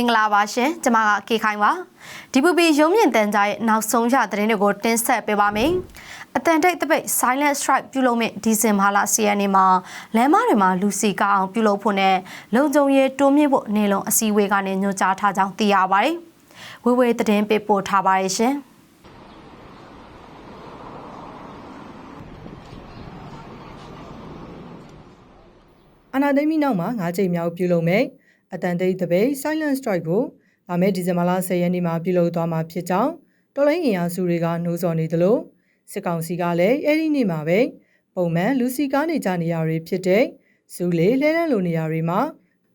င်္ဂလာပါရှင်ကျွန်မကကေခိုင်ပါဒီပူပီရုံးမြင့်တန်ကြားရဲ့နောက်ဆုံးရသတင်းတွေကိုတင်ဆက်ပေးပါမယ်အတန်တိတ်တပိတ် silent strike ပြုလုပ်မဲ့ဒီဇင်ဘာလ10ရက်နေ့မှာလမ်းမတွေမှာလူစီကားအောင်ပြုလုပ်ဖို့နဲ့လုံခြုံရေးတိုးမြင့်ဖို့နေလုံးအစည်းအဝေးကနေညွှန်ကြားထားကြောင်းသိရပါတယ်ဝေဝေသတင်းပေးပို့ထားပါရဲ့ရှင်အာနာသိမ့်ပြီးနောက်မှာ၅ချိန်မြောက်ပြုလုပ်မယ် အတန်တိတ်တပိတ် silent strike ကိုလာမယ့်ဒီဇင်ဘာလ10ရက်နေ့မှာပြုလုပ်သွားမှာဖြစ်ကြောင်းတော်လိုင်းအင်အားစုတွေကနှိုးဆော်နေသလိုစစ်ကောင်စီကလည်းအဲ့ဒီနေ့မှာပဲပုံမှန်လူစီကားနေကြနေရတွေဖြစ်တဲ့ဇူလေလဲလန်းလိုနေရာတွေမှာ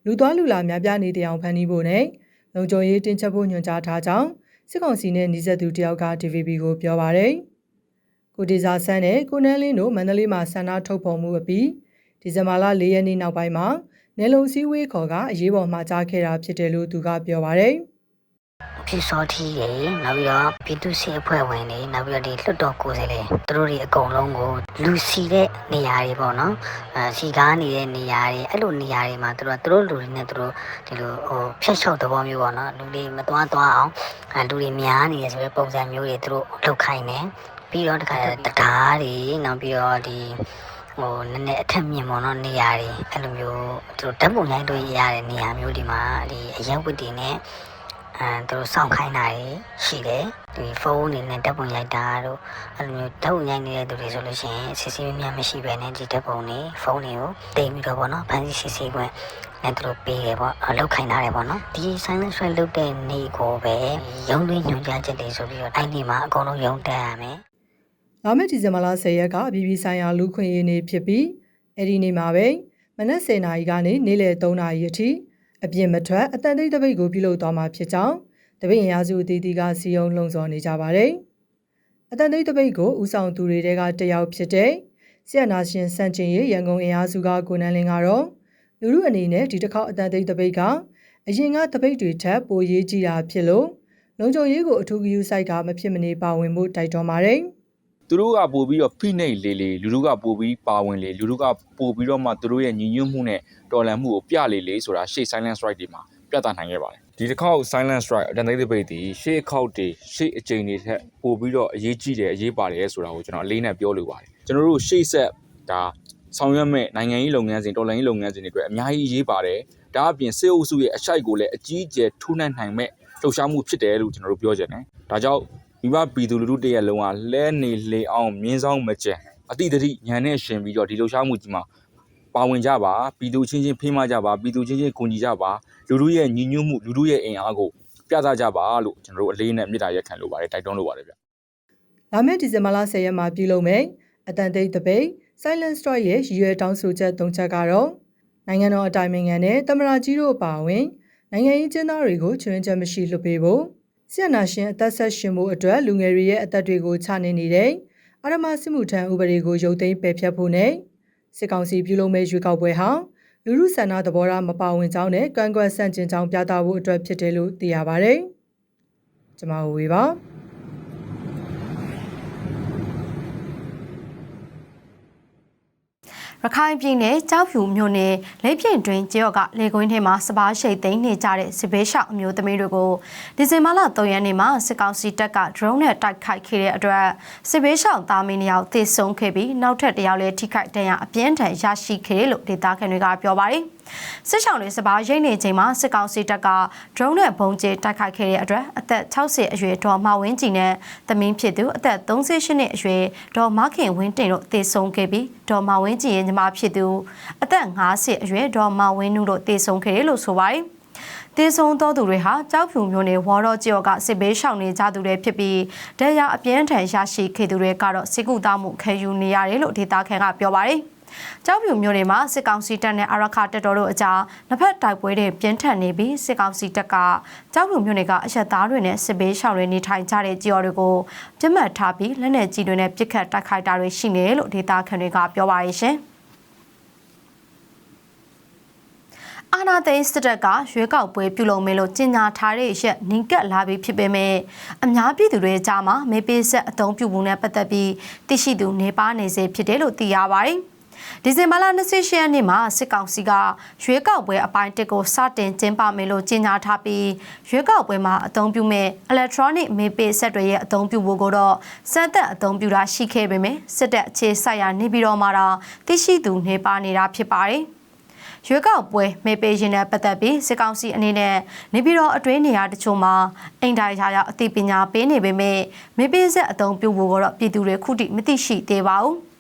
လူသွားလူလာများပြားနေတဲ့အဖန်တီးဖို့နဲ့လုံခြုံရေးတင်းကျပ်ဖို့ညွှန်ကြားထားကြောင်းစစ်ကောင်စီနဲ့နှိစက်သူတယောက်က TVB ကိုပြောပါရယ်ကိုဒေဇာဆန်းနဲ့ကိုနန်းလင်းတို့မန္တလေးမှာဆန္ဒထုတ်ဖော်မှုအပြီးဒီဇင်ဘာလ၄ရက်နေ့နောက်ပိုင်းမှာ နယ်လုံစည်းဝေးခေါ်ကအရေးပေါ်မှာကြားခဲ့တာဖြစ်တယ်လို့သူကပြောပါရယ်ဖြစ်စောထီးတွေနောက်ပြီးတော့ပြည်သူ့စစ်အဖွဲ့ဝင်တွေနောက်ပြီးတော့ဒီလွှတ်တော်ကိုယ်စားလှယ်သူတို့တွေအကုန်လုံးကိုလူစီတဲ့နေရာတွေပေါ့နော်အဲစီကားနေတဲ့နေရာတွေအဲ့လိုနေရာတွေမှာသူတို့ကသူတို့လူတွေနဲ့သူတို့ဒီလိုဟိုဖျက်လျှောက်သဘောမျိုးပေါ့နော်လူတွေမသွားသွားအောင်အဲလူတွေများနေရဆိုတဲ့ပုံစံမျိုးတွေသူတို့လောက်ခိုင်းတယ်ပြီးတော့တခါတကားတွေနောက်ပြီးတော့ဒီ ဟိုနည်းနည်းအထက်မြင့်ပေါ့နော်နေရာတွေအဲ့လိုမျိုးသူတို့ဓာတ်ပုံရိုက်လို့ရတဲ့နေရာမျိုးဒီမှာဒီအရက်ဝတ်တွေနဲ့အဲသူတို့စောင့်ခိုင်းတာတွေရှိတယ်ဒီဖုန်းအနေနဲ့ဓာတ်ပုံရိုက်တာတို့အဲ့လိုမျိုးဓာတ်ပုံရိုက်နေတဲ့သူတွေဆိုလို့ရှိရင်စစ်ဆေးများမရှိဘဲနဲ့ဒီဓာတ်ပုံတွေဖုန်းတွေကိုတင်ပြီးတော့ဗောနော်ဖန်စီစစ်ဆေးခွင့်နဲ့သူတို့ပေးတယ်ဗောအလုပ်ခိုင်းထားတယ်ဗောနော်ဒီ silent strike လုပ်တဲ့နေ့ကိုပဲရုံးတွင်းညွှန်ကြားချက်တွေဆိုပြီးတော့အဲ့ဒီမှာအကုန်လုံးရုံးတက်ရမယ် လာမယ့်ဒီဇင်ဘာလ10ရက်ကအပြည်ပြည်ဆိုင်ရာလူခွင့်ရေးနေ့ဖြစ်ပြီးအဲ့ဒီနေ့မှာပဲမနက်10:00နာရီကနေနေ့လယ်3:00နာရီအထိအပြစ်မထွက်အတန်တိတ်တပိတ်ကိုပြုလုပ်သွားမှာဖြစ်ကြောင်းတပိတ်အင်အားစုအသီးသီးကစီယုံလှုံ့ဆော်နေကြပါတယ်။အတန်တိတ်တပိတ်ကိုဦးဆောင်သူတွေကတယောက်ဖြစ်တဲ့ဆီယနာရှင်စန့်ကျင်ရေးရန်ကုန်အင်အားစုကကိုနန်းလင်းကတော့လူလူအနေနဲ့ဒီတစ်ခေါက်အတန်တိတ်တပိတ်ကအရင်ကတပိတ်တွေထက်ပိုရေးကြီးတာဖြစ်လို့လုံခြုံရေးကိုအထူးဂရုစိုက်ကမဖြစ်မနေပါဝင်ဖို့တိုက်တွန်းပါတယ်။ သူတို့ကပို့ပြီးတော့ဖိနှိပ်လေလေလူတို့ကပို့ပြီးပါဝင်လေလူတို့ကပို့ပြီးတော့မှသူတို့ရဲ့ညီညွတ်မှုနဲ့တော်လှန်မှုကိုပြလေလေဆိုတာရှေ့ silent strike တွေမှာပြသနိုင်ခဲ့ပါတယ်ဒီတစ်ခေါက် silent strike အတန်သိဒပိတ်ဒီရှေ့အခေါက်တွေရှေ့အကြိမ်တွေထက်ပို့ပြီးတော့အရေးကြီးတယ်အရေးပါတယ်ဆိုတာကိုကျွန်တော်အလေးနဲ့ပြောလိုပါတယ်ကျွန်တော်တို့ရှေ့ဆက်ဒါဆောင်ရွက်မဲ့နိုင်ငံရေးလုပ်ငန်းစဉ်တော်လှန်ရေးလုပ်ငန်းစဉ်တွေအတွက်အများကြီးအရေးပါတယ်ဒါအပြင်စစ်အုပ်စုရဲ့အရှိုက်ကိုလည်းအကြီးအကျယ်ထိုးနှံ့နိုင်မဲ့လှုပ်ရှားမှုဖြစ်တယ်လို့ကျွန်တော်တို့ပြောချင်တယ်ဒါကြောင့် မိဘပြည်သူလူထုတရက်လုံးကလဲနေလေအောင်မြင်းဆောင်မကြံအတိတတိညာနဲ့ရှင်ပြီးတော့ဒီလှုပ်ရှားမှုကြီးမှာပါဝင်ကြပါပြည်သူချင်းချင်းဖေးမကြပါပြည်သူချင်းချင်းကူညီကြပါလူထုရဲ့ညီညွတ်မှုလူထုရဲ့အင်အားကိုပြသကြပါလို့ကျွန်တော်တို့အလေးနဲ့မေတ္တာရက်ခံလိုပါတယ်တိုက်တွန်းလိုပါတယ်ဗျလာမယ့်ဒီဇင်ဘာလ10ရက်မှာပြုလုပ်မယ်အတန်တိတ်တပိတ် Silent Strike ရဲ့ရည်ရွယ်တောင်းဆိုချက်၃ချက်ကတော့နိုင်ငံတော်အတိုင်ပင်ခံနဲ့တမရာကြီးတို့အပါအဝင်နိုင်ငံရေးကျင်းသားတွေကိုချွင်းချက်မရှိလွှတ်ပေးဖို့ ဆီယနာရှင်အသက်ဆက်ရှင်မှုအတွက်လူငယ်တွေရဲ့အသက်တွေကိုချနေနေတဲ့အာရမစစ်မှုထမ်းဥပဒေကိုရုပ်သိမ်းပယ်ဖျက်ဖို့နဲ့စစ်ကောင်စီပြုလုပ်မဲ့ရွေးကောက်ပွဲဟာလူမှုဆန္ဒသဘောထားမပါဝင်ကြောင်းနဲ့ကန့်ကွက်ဆန့်ကျင်ကြောင်းပြသဖို့အတွက်ဖြစ်တယ်လို့သိရပါတယ်။ကျွန်မဝေပါ ရခိုင်ပြည်နယ်ကြောက်ဖြူမြို့နယ်လက်ပြင့်တွင်ကျေးရွာကလေကွင်းထဲမှာစပားရှိတ်သိမ်းနေကြတဲ့စစ်ဘေးရှောင်အမျိုးသမီးတွေကိုဒီဇင်ဘာလ3ရက်နေ့မှာစစ်ကောင်စီတပ်က drone နဲ့တိုက်ခိုက်ခဲ့တဲ့အတွက်စစ်ဘေးရှောင်သားမင်းတယောက်သေဆုံးခဲ့ပြီးနောက်ထပ်တယောက်လည်းထိခိုက်ဒဏ်ရာအပြင်းထန်ရရှိခဲ့တယ်လို့ဒေသခံတွေကပြောပါတယ်။စစ်ဆောင်တွေစပားရိတ်နေချိန်မှာစစ်ကောင်စီတပ်က drone နဲ့ပုံကျဲတိုက်ခိုက်ခဲ့တဲ့အတွက်အသက်60အရွယ်ဒေါ်မဝင်းကြည်နဲ့သမင်းဖြစ်သူအသက်38နှစ်အရွယ်ဒေါ်မခင်ဝင်းတင်တို့သေဆုံးခဲ့ပြီးဒေါ်မဝင်းကြည်ရဲ့ညီမဖြစ်သူအသက်50အရွယ်ဒေါ်မဝင်းနုတို့သေဆုံးခဲ့တယ်လို့ဆိုပါတယ်။တေဆုံးသောသူတွေဟာကြောက်ဖြူမျိုးနယ်ဝါရော့ကျော်ကစစ်ဘေးရှောင်နေကြသူတွေဖြစ်ပြီးဒဏ်ရာအပြင်းထန်ရရှိခဲ့သူတွေကတော့စစ်ကူတောင်းမှုခံယူနေရတယ်လို့ဒေတာခန်ကပြောပါတယ်။ ကြောက်ဖြူမျိုးနယ်မှာစစ်ကောင်စီတပ်နဲ့အရခတပ်တော်တို့အကြားနှစ်ဖက်တိုက်ပွဲတွေပြင်းထန်နေပြီးစစ်ကောင်စီတပ်ကကြောက်ဖြူမျိုးနယ်ကအရက်သားတွေနဲ့စစ်ဘေးရှောင်တွေနေထိုင်ကြတဲ့ကြော်တွေကိုပြစ်မှတ်ထားပြီးလက်နက်ကြီးတွေနဲ့ပစ်ခတ်တိုက်ခိုက်တာတွေရှိနေတယ်လို့ဒေတာခန်တွေကပြောပါရရှင်။အာနာသိန်းစစ်တပ်ကရွေးကောက်ပွဲပြုလုပ်မယ်လို့ကြေညာထားတဲ့ရက်နင်ကက်လာပြီးဖြစ်ပေမဲ့အများပြည်သူတွေကြားမှာမေပေးဆက်အသုံးပြုမှုနဲ့ပတ်သက်ပြီးသိရှိသူနေပါနေစေဖြစ်တယ်လို့သိရပါတယ် ဒီဇင်ဘာလ28ရက်နေ့မှာစစ်ကောင်စီကရွေးကောက်ပွဲအပိုင်းတစ်ကိုစတင်ကျင်းပမယ်လို့ကြေညာထားပြီးရွေးကောက်ပွဲမှာအသုံးပြုမဲ့ electronic မေးပေးဆက်တွေရဲ့အသုံးပြုဖို့ကိုတော့စံသက်အသုံးပြုတာရှိခဲ့ပေမယ့်စစ်တပ်အခြေစိုက်ရာနေပြည်တော်မှာတော့သိရှိသူနေပါနေတာဖြစ်ပါတယ်။ရွေးကောက်ပွဲမေပေးရင်နဲ့ပတ်သက်ပြီးစစ်ကောင်စီအနေနဲ့နေပြည်တော်အတွင်းနေရာတချို့မှာအင်တိုင်းရာရာအသိပညာပေးနေပေမဲ့မေပေးဆက်အသုံးပြုဖို့ကတော့ပြည်သူတွေခုထိမသိရှိသေးပါဘူး။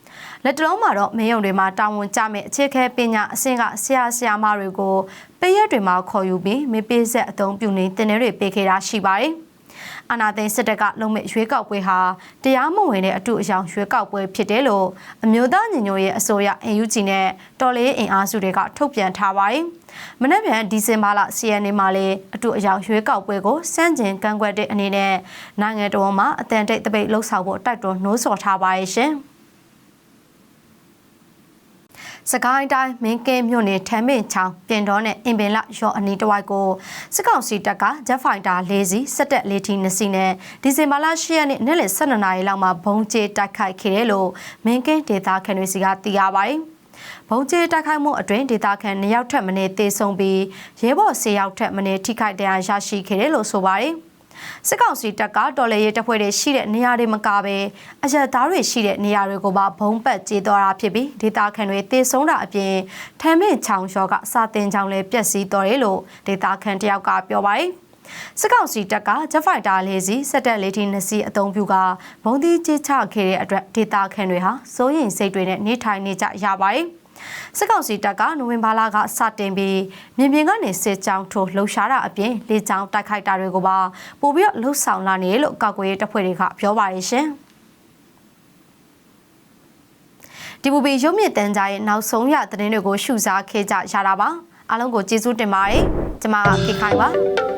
လက်တလုံးမှာတော့မင်းရုံတွေမှာတာဝန်ကျမဲ့အခြေခဲပညာအဆင့်ကဆရာဆရာမတွေကိုပေးရက်တွေမှာခေါ်ယူပြီးမေပေးဆက်အသုံးပြုနေတင်တွေပေးခဲ့တာရှိပါတယ်။အာနာသိန်းစစ်တပ်ကလုံမဲ့ရွေးကောက်ပွဲဟာတရားမဝင်တဲ့အတူအယောင်ရွေးကောက်ပွဲဖြစ်တယ်လို့အမျိုးသားညီညွတ်ရေးအစိုးရ NUG နဲ့တော်လေးအင်အားစုတွေကထုတ်ပြန်ထားပါတယ်။မနေ့ပြန်ဒီဇင်ဘာလ CN မှာလေအတူအယောင်ရွေးကောက်ပွဲကိုစန့်ကျင်ကန့်ကွက်တဲ့အနေနဲ့နိုင်ငံတော်မှာအတန်တိတ်တပိတ်လှုပ်ဆောင်ဖို့တိုက်တွန်းနှိုးဆော်ထားပါရဲ့ရှင်။ စကိုင်းတိုင်းမင်းကင်းမြို့နယ်ထမ်းမင်းချောင်းပြင်တော်နဲ့အင်ပင်လရော်အနီးတစ်ဝိုက်ကိုစစ်ကောင်စီတပ်ကဂျက်ဖိုက်တာ၄စီးစက်တက်လေးထီနှစ်စီးနဲ့ဒီဇင်ဘာလ10ရက်နေ့နေ့လယ်12နာရီလောက်မှာဘုံကျဲတိုက်ခိုက်ခဲ့တယ်လို့မင်းကင်းဒေသခံတွေစီကသိရပါတယ်။ဘုံကျဲတိုက်ခိုက်မှုအတွင်းဒေသခံ2ယောက်ထက်မနည်းသေဆုံးပြီးရဲဘော်10ယောက်ထက်မနည်းထိခိုက်ဒဏ်ရာရရှိခဲ့တယ်လို့ဆိုပါတယ်။ စစ်ကောင်စီတပ်ကတော်လေရေးတပ်ဖွဲ့တွေရှိတဲ့နေရာတွေမကပဲအရက်သားတွေရှိတဲ့နေရာတွေကိုပါဘုံပတ်ကျေးသွားတာဖြစ်ပြီးဒေသခံတွေတေဆုံးတာအပြင်ထမ်းမင်းချောင်လျှော်ကစာတင်ချောင်လည်းပြက်စီးတော်တယ်လို့ဒေသခံတယောက်ကပြောပါတယ်စစ်ကောင်စီတပ်ကဂျက်ဖိုက်တာလေးစီစက်တက်လေးတီနှစ်စီးအုံပြုကဘုံသီးကြီးချခဲ့တဲ့အတွက်ဒေတာခန်တွေဟာစိုးရင်စိတ်တွေနဲ့နေထိုင်နေကြရပါတယ်။ စစ်ကောင်စီတပ်ကနိုဝင်ဘာလကစတင်ပြီးမြင်မြင်ကနေစစ်ကြောင်းထိုးလှုပ်ရှားတာအပြင်လေကြောင်းတိုက်ခိုက်တာတွေကိုပါပို့ပြီးလှုပ်ဆောင်လာနေလို့ကောက်ကွယ်ရေးတပ်ဖွဲ့တွေကပြောပါရရှင်။ဒီဘူဘီရုပ်မြင့်တန်းကြရဲ့နောက်ဆုံးရသတင်းတွေကိုရှုစားခဲ့ကြရတာပါအားလုံးကိုကျေးဇူးတင်ပါတယ်ကျမကခေခိုင်ပါ